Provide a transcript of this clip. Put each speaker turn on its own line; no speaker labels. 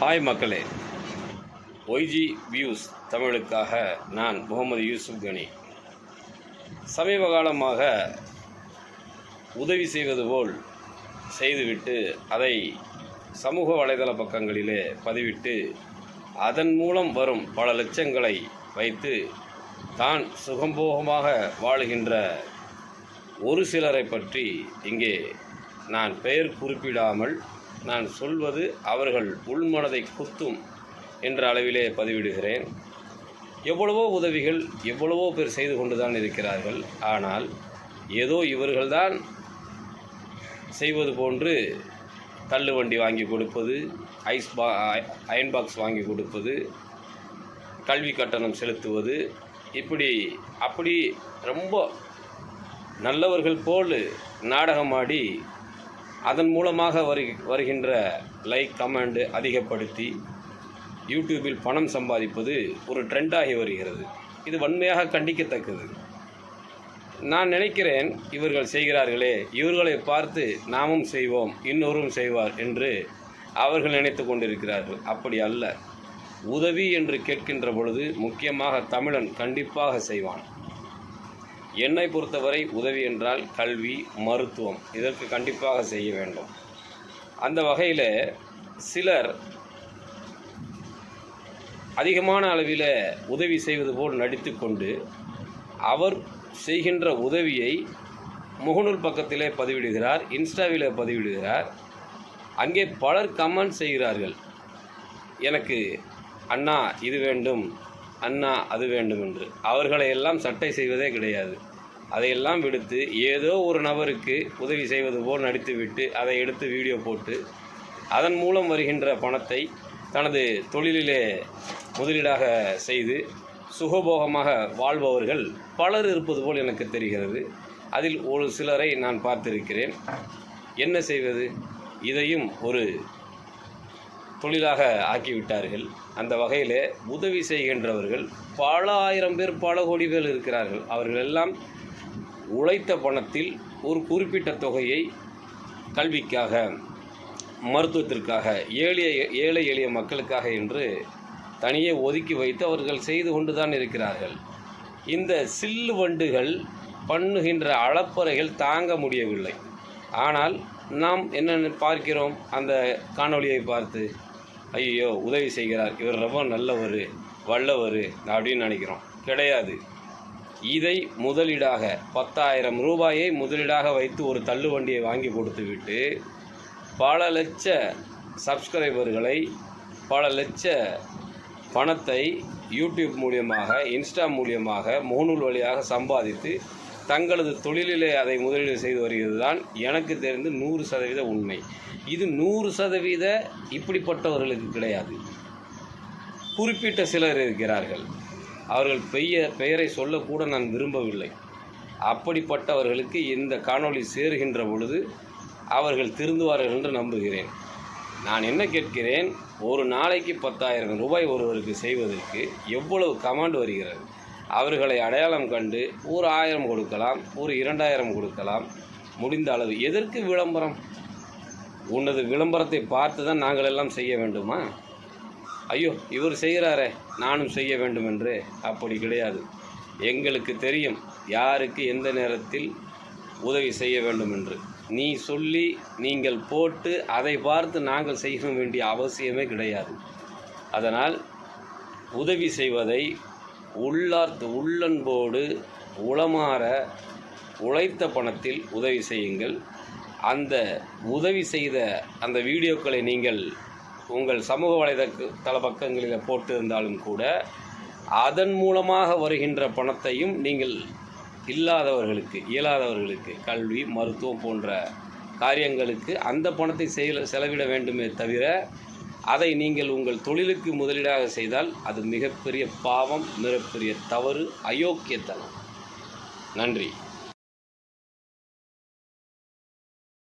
Hi மக்களே. YG views தமிழுக்காக நான் முகமது யூசுப் கனி. சமீப காலமாக உதவி செய்வது போல் செய்துவிட்டு அதை சமூக வலைதள பக்கங்களிலே பதிவிட்டு அதன் மூலம் வரும் பல லட்சங்களை வைத்து தான் சுகம்போகமாக வாழுகின்ற ஒரு சிலரை பற்றி இங்கே நான் பெயர் குறிப்பிடாமல் நான் சொல்வது அவர்கள் உள்மனதை குத்தும் என்ற அளவிலே பதிவிடுகிறேன். எவ்வளவோ உதவிகள் எவ்வளவோ பேர் செய்து கொண்டுதான் இருக்கிறார்கள். ஆனால் ஏதோ இவர்கள்தான் செய்வது போன்று தள்ளு வண்டி வாங்கி கொடுப்பது ஐஸ் பா அயன் பாக்ஸ் வாங்கி கொடுப்பது கல்வி கட்டணம் செலுத்துவது இப்படி அப்படி ரொம்ப நல்லவர்கள் போல் நாடகமாடி அதன் மூலமாக வரு வருகின்ற லைக் கமெண்ட் அதிகப்படுத்தி யூடியூபில் பணம் சம்பாதிப்பது ஒரு ட்ரெண்டாகி வருகிறது. இது வன்மையாக கண்டிக்கத்தக்கது. நான் நினைக்கிறேன் இவர்கள் செய்கிறார்களே இவர்களை பார்த்து நாமும் செய்வோம் இன்னொரும் செய்வார் என்று அவர்கள் நினைத்து கொண்டிருக்கிறார்கள். அப்படி அல்ல. உதவி என்று கேட்கின்ற பொழுது முக்கியமாக தமிழன் கண்டிப்பாக செய்வான். என்னை பொறுத்தவரை உதவி என்றால் கல்வி மருத்துவம். இதற்கு கண்டிப்பாக செய்ய வேண்டும். அந்த வகையில் சிலர் அதிகமான அளவில் உதவி செய்வது போல் நடித்துக்கொண்டு அவர் செய்கின்ற உதவியை முகநூல் பக்கத்திலே பதிவிடுகிறார் இன்ஸ்டாவில் பதிவிடுகிறார். அங்கே பலர் கமெண்ட் செய்கிறார்கள். எனக்கு அண்ணா இது வேண்டும். அண்ணா அது வேண்டும் என்று அவர்களை எல்லாம் சட்டை செய்வதே கிடையாது. அதையெல்லாம் விடுத்து ஏதோ ஒரு நபருக்கு உதவி செய்வது போல் நடித்துவிட்டு அதை எடுத்து வீடியோ போட்டு அதன் மூலம் வருகின்ற பணத்தை தனது தொழிலிலே முதலீடாக செய்து சுகபோகமாக வாழ்பவர்கள் பலர் இருப்பது போல் எனக்கு தெரிகிறது. அதில் ஒரு சிலரை நான் பார்த்திருக்கிறேன். என்ன செய்வது? இதையும் ஒரு தொழிலாக ஆக்கிவிட்டார்கள். அந்த வகையில் உதவி செய்கின்றவர்கள் பல ஆயிரம் பேர் பல கோடி பேர் இருக்கிறார்கள். அவர்கள் எல்லாம் உழைத்த பணத்தில் ஒரு குறிப்பிட்ட தொகையை கல்விக்காக மருத்துவத்திற்காக ஏழை ஏழை எளிய மக்களுக்காக என்று தனியே ஒதுக்கி வைத்து அவர்கள் செய்து கொண்டு தான் இருக்கிறார்கள். இந்த சில்லு வண்டுகள் பண்ணுகின்ற அளப்பறைகள் தாங்க முடியவில்லை. ஆனால் நாம் என்ன பார்க்கிறோம்? அந்த காணொளியை பார்த்து ஐயோ உதவி செய்கிறார். இவர் ரொம்ப நல்லவர் வல்லவர் அப்படின்னு நினைக்கிறோம். கிடையாது. இதை முதலீடாக பத்தாயிரம் ரூபாயை முதலீடாக வைத்து ஒரு தள்ளுவண்டியை வாங்கி கொடுத்துவிட்டு பல லட்ச சப்ஸ்கிரைபர்களை பல லட்ச பணத்தை யூடியூப் மூலியமாக இன்ஸ்டா மூலியமாக முகநூல் வழியாக சம்பாதித்து தங்களது தொழிலிலே அதை முதலீடு செய்து வருகிறது தான் எனக்கு தெரிந்து நூறு சதவீத உண்மை. இது நூறு சதவீத இப்படிப்பட்டவர்களுக்கு கிடையாது. குறிப்பிட்ட சிலர் இருக்கிறார்கள். அவர்கள் பெய பெயரை சொல்லக்கூட நான் விரும்பவில்லை. அப்படிப்பட்டவர்களுக்கு இந்த காணொளி சேருகின்ற பொழுது அவர்கள் திருந்துவார்கள் என்று நம்புகிறேன். நான் என்ன கேட்கிறேன்? ஒரு நாளைக்கு பத்தாயிரம் ரூபாய் ஒருவருக்கு செய்வதற்கு எவ்வளவு கமாண்ட் வருகிறது? அவர்களை அடையாளம் கண்டு ஒரு ஆயிரம் கொடுக்கலாம் ஒரு இரண்டாயிரம் கொடுக்கலாம். முடிந்த அளவு. எதற்கு விளம்பரம்? உனது விளம்பரத்தை பார்த்து தான் நாங்கள் எல்லாம் செய்ய வேண்டுமா? ஐயோ இவர் செய்கிறாரே நானும் செய்ய வேண்டும் என்று அப்படி கிடையாது. எங்களுக்கு தெரியும் யாருக்கு எந்த நேரத்தில் உதவி செய்ய வேண்டும் என்று நீ சொல்லி நீங்கள் போட்டு அதை பார்த்து நாங்கள் செய்ய வேண்டிய அவசியமே கிடையாது. அதனால் உதவி செய்வதை உள்ளார்த்து உள்ளன்போடு உளமாற உழைத்த பணத்தில் உதவி செய்யுங்கள். அந்த உதவி செய்த அந்த வீடியோக்களை நீங்கள் உங்கள் சமூக வலைதள பக்கங்களில் போட்டிருந்தாலும் கூட அதன் மூலமாக வருகின்ற பணத்தையும் நீங்கள் இல்லாதவர்களுக்கு இயலாதவர்களுக்கு கல்வி மருத்துவம் போன்ற காரியங்களுக்கு அந்த பணத்தை செய செலவிட வேண்டுமே தவிர அதை நீங்கள் உங்கள் தொழிலுக்கு முதலீடாக செய்தால் அது மிகப்பெரிய பாவம் மிகப்பெரிய தவறு அயோக்கியத்தனம். நன்றி.